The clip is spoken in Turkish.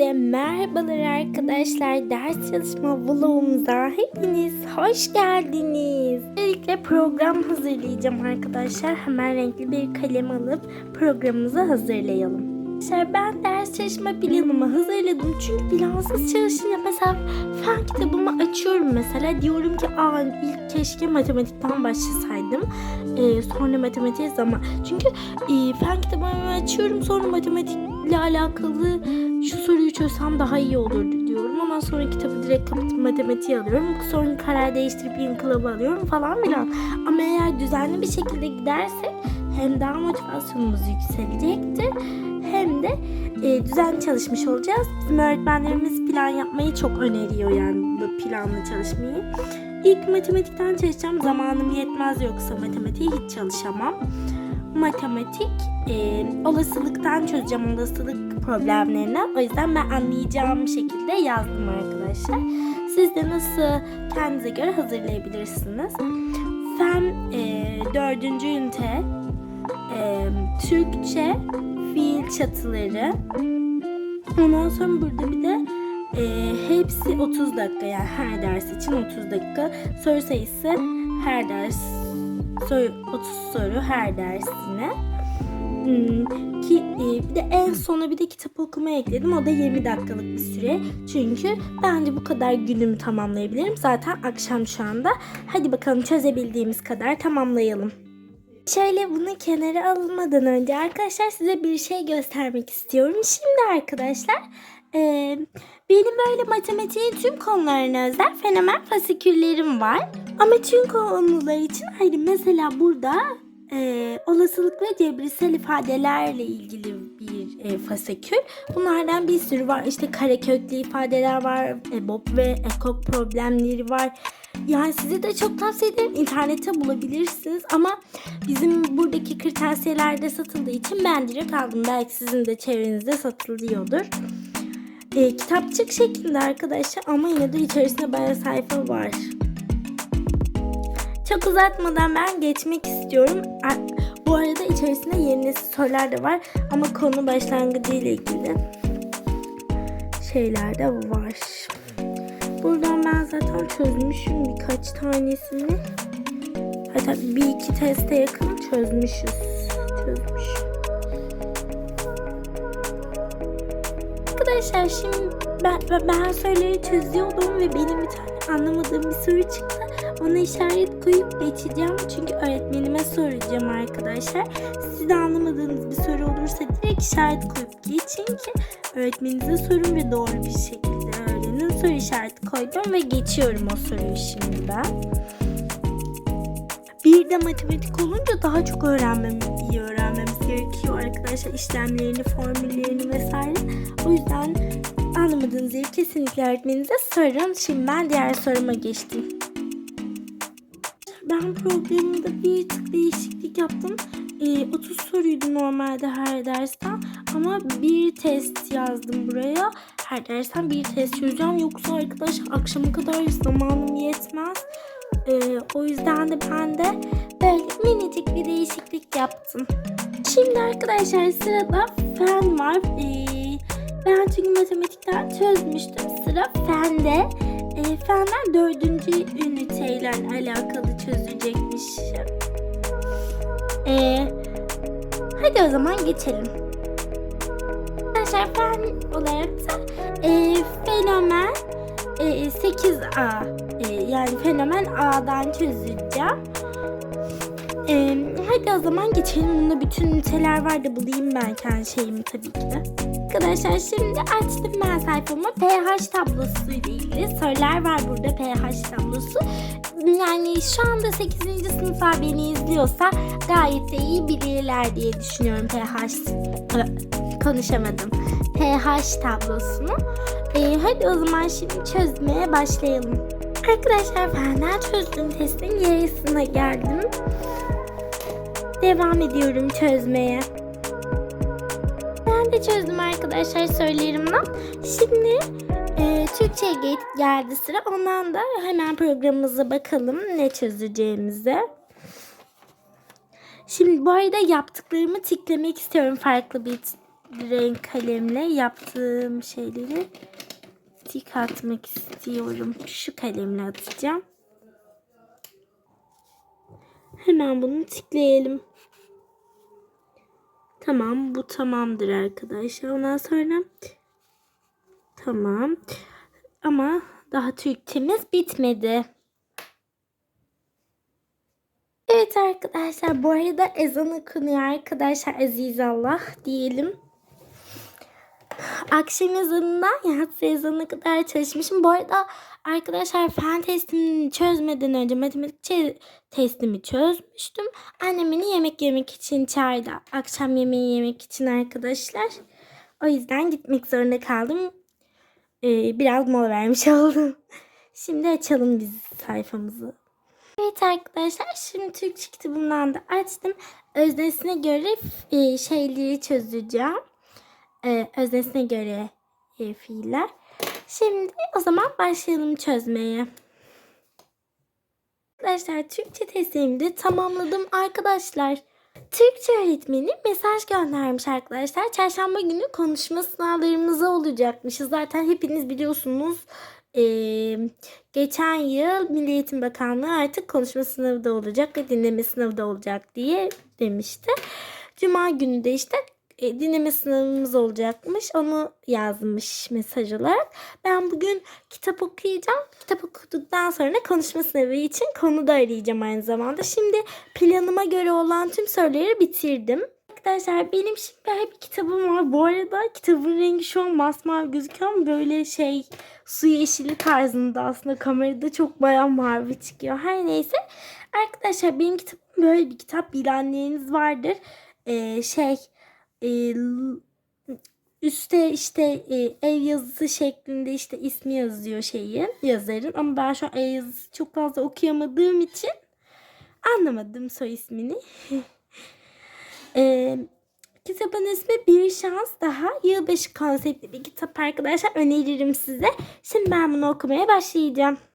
Hepinize merhabalar arkadaşlar. Ders çalışma vlogumuza hepiniz hoş geldiniz. Öncelikle program hazırlayacağım arkadaşlar. Hemen renkli bir kalem alıp programımızı hazırlayalım. Arkadaşlar ben ders çalışma planımı hazırladım. Çünkü plansız çalışınca mesela fen kitabımı açıyorum mesela. Diyorum ki aa ilk keşke matematikten başlasaydım. Ee, sonra matematiğe zaman. Çünkü e, fen kitabımı açıyorum sonra matematikle alakalı şu soruyu çözsem daha iyi olurdu diyorum ama sonra kitabı direkt kapatıp matematiğe alıyorum. Sonra karar değiştirip inkılabı alıyorum falan filan. Ama eğer düzenli bir şekilde gidersek hem daha motivasyonumuz yükselecektir hem de e, düzenli çalışmış olacağız. Bizim öğretmenlerimiz plan yapmayı çok öneriyor yani bu planlı çalışmayı. İlk matematikten çalışacağım. Zamanım yetmez yoksa matematiğe hiç çalışamam. Matematik e, olasılıktan çözeceğim olasılık problemlerini. O yüzden ben anlayacağım şekilde yazdım arkadaşlar. Siz de nasıl kendinize göre hazırlayabilirsiniz. Fen e, dördüncü ünite e, Türkçe fiil çatıları. Ondan sonra burada bir de e, hepsi 30 dakika yani her ders için 30 dakika. Soru sayısı her ders soru, 30 soru her dersine. Hmm, ki e, bir de en sona bir de kitap okuma ekledim. O da 20 dakikalık bir süre. Çünkü bence bu kadar günümü tamamlayabilirim. Zaten akşam şu anda. Hadi bakalım çözebildiğimiz kadar tamamlayalım. Şöyle bunu kenara almadan önce arkadaşlar size bir şey göstermek istiyorum. Şimdi arkadaşlar e, benim böyle matematiğin tüm konularına özel fenomen fasiküllerim var. Ama tüm konular için ayrı mesela burada e, olasılık ve cebirsel ifadelerle ilgili bir e, fasikül. Bunlardan bir sürü var. İşte kareköklü ifadeler var. EBOB ve ekok problemleri var. Yani size de çok tavsiye ederim. İnternette bulabilirsiniz ama bizim buradaki kırtasiyelerde satıldığı için ben direkt aldım. Belki sizin de çevrenizde satılıyordur. E, kitapçık şeklinde arkadaşlar ama yine de içerisinde bayağı sayfa var. Çok uzatmadan ben geçmek istiyorum. Bu arada içerisinde yeni sorular da var ama konu başlangıcı ile ilgili şeyler de var. Buradan ben zaten çözmüşüm birkaç tanesini. Hatta bir iki teste yakın çözmüşüz. Çözmüş. Arkadaşlar şimdi ben, ben soruları çözüyordum ve benim bir tane anlamadığım bir soru çıktı. Ona işaret koyup geçeceğim. Çünkü öğretmenime soracağım arkadaşlar. Sizin anlamadığınız bir soru olursa direkt işaret koyup geçin ki öğretmeninize sorun ve doğru bir şekilde öğrenin. Soru işareti koydum ve geçiyorum o soruyu şimdi ben. Bir de matematik olunca daha çok öğrenmemiz, iyi öğrenmemiz gerekiyor arkadaşlar. işlemlerini, formüllerini vesaire. O yüzden anlamadığınız yeri kesinlikle öğretmeninize sorun. Şimdi ben diğer soruma geçtim. Ben programımda bir tık değişiklik yaptım. Ee, 30 soruydu normalde her dersten ama bir test yazdım buraya. Her dersten bir test çözeceğim. Yoksa arkadaş akşama kadar zamanım yetmez. Ee, o yüzden de ben de böyle minicik bir değişiklik yaptım. Şimdi arkadaşlar sırada fen var. Ee, ben çünkü matematikten çözmüştüm. Sıra fende. E, dördüncü üniteyle alakalı çözecekmiş. E, hadi o zaman geçelim. Arkadaşlar fen olarak da e, fenomen e, 8A e, yani fenomen A'dan çözeceğim. E, hadi o zaman geçelim. Bunda bütün üniteler var da bulayım ben kendi şeyimi tabii ki de. Arkadaşlar şimdi açtım ben sayfamı. pH tablosu ile ilgili sorular var burada pH tablosu. Yani şu anda 8. sınıflar beni izliyorsa gayet de iyi bilirler diye düşünüyorum pH konuşamadım. pH tablosunu. Ee, hadi o zaman şimdi çözmeye başlayalım. Arkadaşlar benden çözdüğüm testin yarısına geldim. Devam ediyorum çözmeye. De çözdüm arkadaşlar sorularımdan. Şimdi e, Türkçe'ye ge- geldi sıra. Ondan da hemen programımıza bakalım ne çözeceğimize. Şimdi bu arada yaptıklarımı tiklemek istiyorum farklı bir renk kalemle yaptığım şeyleri tik atmak istiyorum. Şu kalemle atacağım. Hemen bunu tikleyelim. Tamam bu tamamdır arkadaşlar. Ondan sonra tamam. Ama daha Türkçemiz bitmedi. Evet arkadaşlar bu arada ezan okunuyor arkadaşlar aziz Allah diyelim. Akşam ezanından yatsı ezanına kadar çalışmışım. Bu arada arkadaşlar fen testini çözmeden önce matematik testimi çözmüştüm. Annem beni yemek yemek için çağırdı. Akşam yemeği yemek için arkadaşlar. O yüzden gitmek zorunda kaldım. Ee, biraz mola vermiş oldum. Şimdi açalım biz sayfamızı. Evet arkadaşlar şimdi Türkçe kitabımdan da açtım. Öznesine göre e, şeyleri çözeceğim. E, öznesine göre e, fiiller. Şimdi o zaman başlayalım çözmeye. Arkadaşlar Türkçe testimi de tamamladım arkadaşlar. Türkçe öğretmeni mesaj göndermiş arkadaşlar. Çarşamba günü konuşma sınavlarımız olacakmışız. Zaten hepiniz biliyorsunuz. Ee, geçen yıl Milli Eğitim Bakanlığı artık konuşma sınavı da olacak ve dinleme sınavı da olacak diye demişti. Cuma günü de işte e, dinleme sınavımız olacakmış. Onu yazmış mesaj olarak. Ben bugün kitap okuyacağım. Kitap okuduktan sonra konuşma sınavı için konu da arayacağım aynı zamanda. Şimdi planıma göre olan tüm soruları bitirdim. Arkadaşlar benim şimdi bir kitabım var. Bu arada kitabın rengi şu an masmavi gözüküyor ama böyle şey su yeşili tarzında aslında kamerada çok bayağı mavi çıkıyor. Her neyse arkadaşlar benim kitabım böyle bir kitap bilenleriniz vardır. Ee, şey e, üstte işte e, el yazısı şeklinde işte ismi yazıyor şeyi yazarın ama ben şu an el yazısı çok fazla okuyamadığım için anlamadım soy ismini. e, kitabın ismi Bir Şans Daha Yılbaşı konseptli bir kitap arkadaşlar öneririm size. Şimdi ben bunu okumaya başlayacağım.